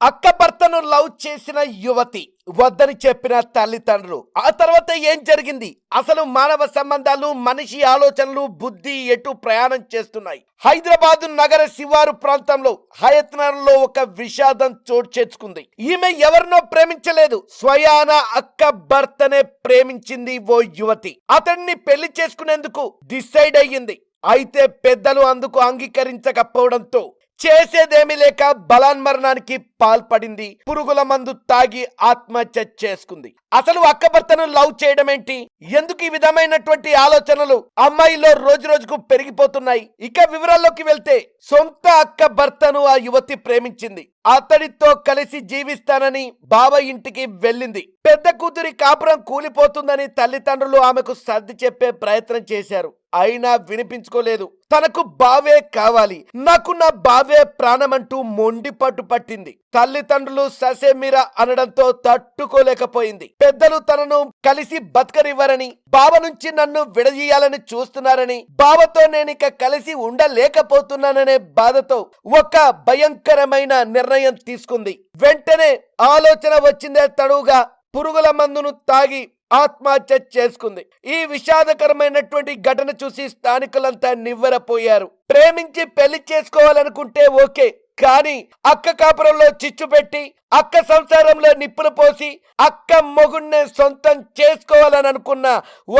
అక్క భర్తను లవ్ చేసిన యువతి వద్దని చెప్పిన తల్లిదండ్రులు. ఆ తర్వాత ఏం జరిగింది? అసలు మానవ సంబంధాలు మనిషి ఆలోచనలు బుద్ధి ఎటు ప్రయాణం చేస్తున్నాయి? హైదరాబాద్ నగర శివారు ప్రాంతంలో హయత్నగర్లో ఒక విషాదం చోటు చేసుకుంది. ఈమె ఎవరినో ప్రేమించలేదు. స్వయాన అక్క భర్తనే ప్రేమించింది ఓ యువతి. అతన్ని పెళ్ళి చేసుకునేందుకు డిసైడ్ అయ్యింది. అయితే పెద్దలు అందుకు అంగీకరించకపోవడంతో చేసేదేమీ లేక బలాన్మరణానికి పాల్పడింది. పురుగుల మందు తాగి ఆత్మహత్య చేసుకుంది. అసలు అక్క భర్తను లవ్ చేయడం ఏంటి ఎందుకు ఈ విధమైనటువంటి ఆలోచనలు అమ్మాయిలో రోజు రోజుకు పెరిగిపోతున్నాయి? ఇక వివరాల్లోకి వెళ్తే సొంత అక్క భర్తను ఆ యువతి ప్రేమించింది. అతడితో కలిసి జీవిస్తానని బావ ఇంటికి వెళ్ళింది. పెద్ద కూతురి కాపురం కూలిపోతుందని తల్లిదండ్రులు ఆమెకు సర్ది చెప్పే ప్రయత్నం చేశారు. అయినా వినిపించుకోలేదు. తనకు బావే కావాలి. నాకు నా బావే ప్రాణమంటూ మొండిపట్టు పట్టింది. తల్లిదండ్రులు ససేమిరా అనడంతో తట్టుకోలేకపోయింది. పెద్దలు తనను కలిసి బతకనివ్వరని బావ నుంచి నన్ను విడదీయాలని చూస్తున్నారని బావతో నేనిక కలిసి ఉండలేకపోతున్నాననే బాధతో ఒక భయంకరమైన నిర్ణయం తీసుకుంది. వెంటనే ఆలోచన వచ్చిందే తడువుగా పురుగుల మందును తాగి ఆత్మహత్య చేసుకుంది. ఈ విషాదకరమైనటువంటి ఘటన చూసి స్థానికులంతా నివ్వెరపోయారు. ప్రేమించి పెళ్ళి చేసుకోవాలనుకుంటే ఓకే కానీ అక్క కాపురంలో చిచ్చు పెట్టి అక్క సంసారంలో నిప్పులు పోసి అక్క మొగుణ్ణే సొంతం చేసుకోవాలని అనుకున్న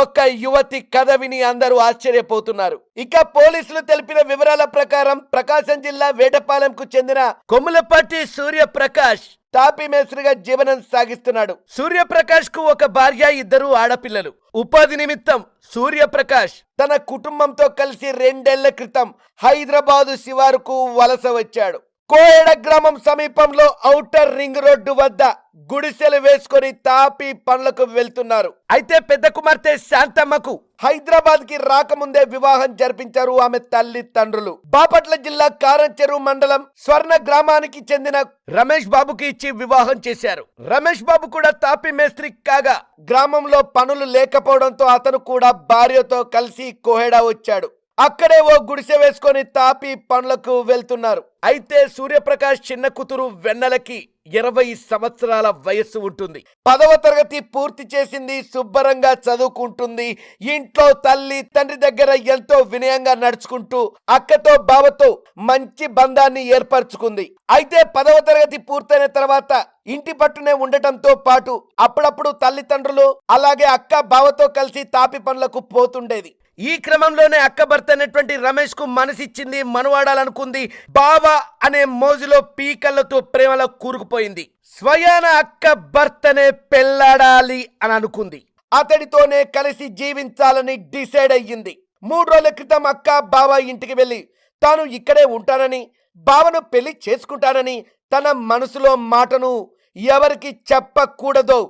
ఒక యువతి కథ విని అందరూ ఆశ్చర్యపోతున్నారు. ఇక పోలీసులు తెలిపిన వివరాల ప్రకారం ప్రకాశం జిల్లా వేటపాలెంకు చెందిన కొమ్ములపాటి సూర్యప్రకాష్ తాపి మేస్త్రిగా జీవనం సాగిస్తున్నాడు. సూర్యప్రకాష్కు ఒక భార్య ఇద్దరు ఆడపిల్లలు. ఉపాధి నిమిత్తం సూర్యప్రకాష్ తన కుటుంబంతో కలిసి రెండేళ్ళ క్రితం హైదరాబాదు శివారుకు వలస వచ్చాడు. కోయడ గ్రామం సమీపంలో ఔటర్ రింగ్ రోడ్డు వద్ద గుడిసెలు వేసుకొని తాపి పనులకు వెళ్తున్నారు. అయితే పెద్ద కుమార్తె శాంతమ్మకు హైదరాబాద్కి రాకముందే వివాహం జరిపించారు ఆమె తల్లి తండ్రులు. బాపట్ల జిల్లా కారంచెరు మండలం స్వర్ణ గ్రామానికి చెందిన రమేష్ బాబుకి ఇచ్చి వివాహం చేశారు. రమేష్ బాబు కూడా తాపి మేస్త్రి కాగా గ్రామంలో పనులు లేకపోవడంతో అతను కూడా భార్యతో కలిసి కోహెడా వచ్చాడు. అక్కడే ఓ గుడిసె వేసుకొని తాపి పనులకు వెళ్తున్నారు. అయితే సూర్యప్రకాష్ చిన్న కూతురు వెన్నెలకి ఇరవై సంవత్సరాల వయస్సు ఉంటుంది. పదవ తరగతి పూర్తి చేసింది శుభ్రంగా చదువుకుంటుంది. ఇంట్లో తల్లి తండ్రి దగ్గర ఎంతో వినయంగా నడుచుకుంటూ అక్కతో బావతో మంచి బంధాన్ని ఏర్పరచుకుంది. అయితే పదవ తరగతి పూర్తయిన తర్వాత ఇంటి పట్టునే ఉండటంతో పాటు అప్పుడప్పుడు తల్లిదండ్రులు అలాగే అక్క బావతో కలిసి తాపి పనులకు పోతుండేది. ఈ క్రమంలోనే అక్క భర్త అనేటువంటి రమేష్కు మనసిచ్చింది మనవాడాలనుకుంది. బావ అనే మోజులో పీకళ్ళతో ప్రేమలో కూరుకుపోయింది. స్వయాన అక్క భర్తనే పెళ్ళాడాలి అని అనుకుంది. అతడితోనే కలిసి జీవించాలని డిసైడ్ అయ్యింది. మూడు రోజుల క్రితం అక్క బావ ఇంటికి వెళ్ళి తాను ఇక్కడే ఉంటానని బావను పెళ్ళి చేసుకుంటానని తన మనసులో మాటను ఎవరికి చెప్పకూడదో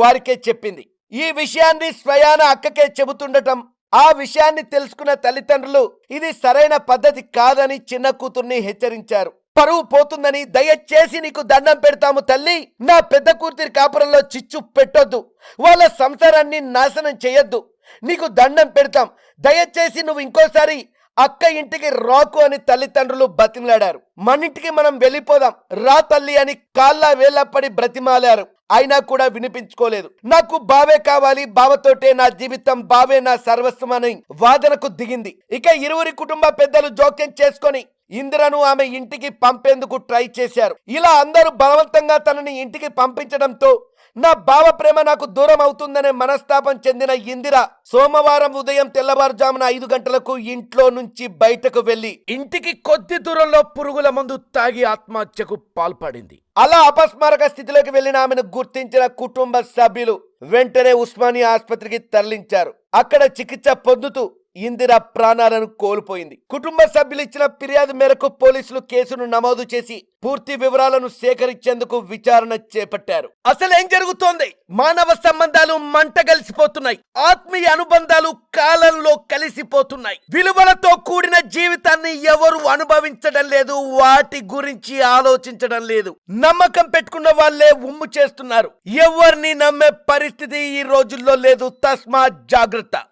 వారికే చెప్పింది. ఈ విషయాన్ని స్వయాన అక్కకే చెబుతుండటం ఆ విషయాన్ని తెలుసుకున్న తల్లిదండ్రులు ఇది సరైన పద్ధతి కాదని చిన్న కూతుర్ని హెచ్చరించారు. పరువు పోతుందని దయచేసి నీకు దండం పెడతాము తల్లి. నా పెద్ద కూతురి కాపురంలో చిచ్చు పెట్టొద్దు. వాళ్ళ సంసారాన్ని నాశనం చేయొద్దు. నీకు దండం పెడతాం. దయచేసి నువ్వు ఇంకోసారి అక్క ఇంటికి రాకు అని తల్లిదండ్రులు బతిమలాడారు. మన ఇంటికి మనం వెళ్ళిపోదాం. రా తల్లి అని కాళ్ళ వేళ్ళపడి బ్రతిమాలారు. అయినా కూడా వినిపించుకోలేదు. నాకు బావే కావాలి. బావతోటే నా జీవితం. బావే నా సర్వస్వం అని వాదనకు దిగింది. ఇక ఇరువురి కుటుంబ పెద్దలు జోక్యం చేసుకొని ఇందిరను ఆమె ఇంటికి పంపేందుకు ట్రై చేశారు. ఇలా అందరూ బలవంతంగా తనని ఇంటికి పంపించడంతో నా బావ ప్రేమ నాకు దూరం అవుతుందనే మనస్తాపం చెందిన ఇందిర సోమవారం ఉదయం తెల్లవారుజామున ఐదు గంటలకు ఇంట్లో నుంచి బయటకు వెళ్ళి ఇంటికి కొద్ది దూరంలో పురుగుల మందు తాగి ఆత్మహత్యకు పాల్పడింది. అలా అపస్మారక స్థితిలోకి వెళ్ళిన ఆమెను గుర్తించిన కుటుంబ సభ్యులు వెంటనే ఉస్మానియా ఆసుపత్రికి తరలించారు. అక్కడ చికిత్స పొందుతూ ఇందిర ప్రాణాలను కోల్పోయింది. కుటుంబ సభ్యులు ఇచ్చిన ఫిర్యాదు మేరకు పోలీసులు కేసును నమోదు చేసి పూర్తి వివరాలను సేకరించేందుకు విచారణ చేపట్టారు. అసలు ఏం జరుగుతోంది? మానవ సంబంధాలు మంట కలిసిపోతున్నాయి ఆత్మీయ అనుబంధాలు కాలంలో కలిసిపోతున్నాయి. విలువలతో కూడిన జీవితాన్ని ఎవరు అనుభవించడం లేదు వాటి గురించి ఆలోచించడం లేదు. నమ్మకం పెట్టుకున్న వాళ్ళే ఉమ్ము చేస్తున్నారు. ఎవరిని నమ్మే పరిస్థితి ఈ రోజుల్లో లేదు. తస్మాత్ జాగ్రత్త.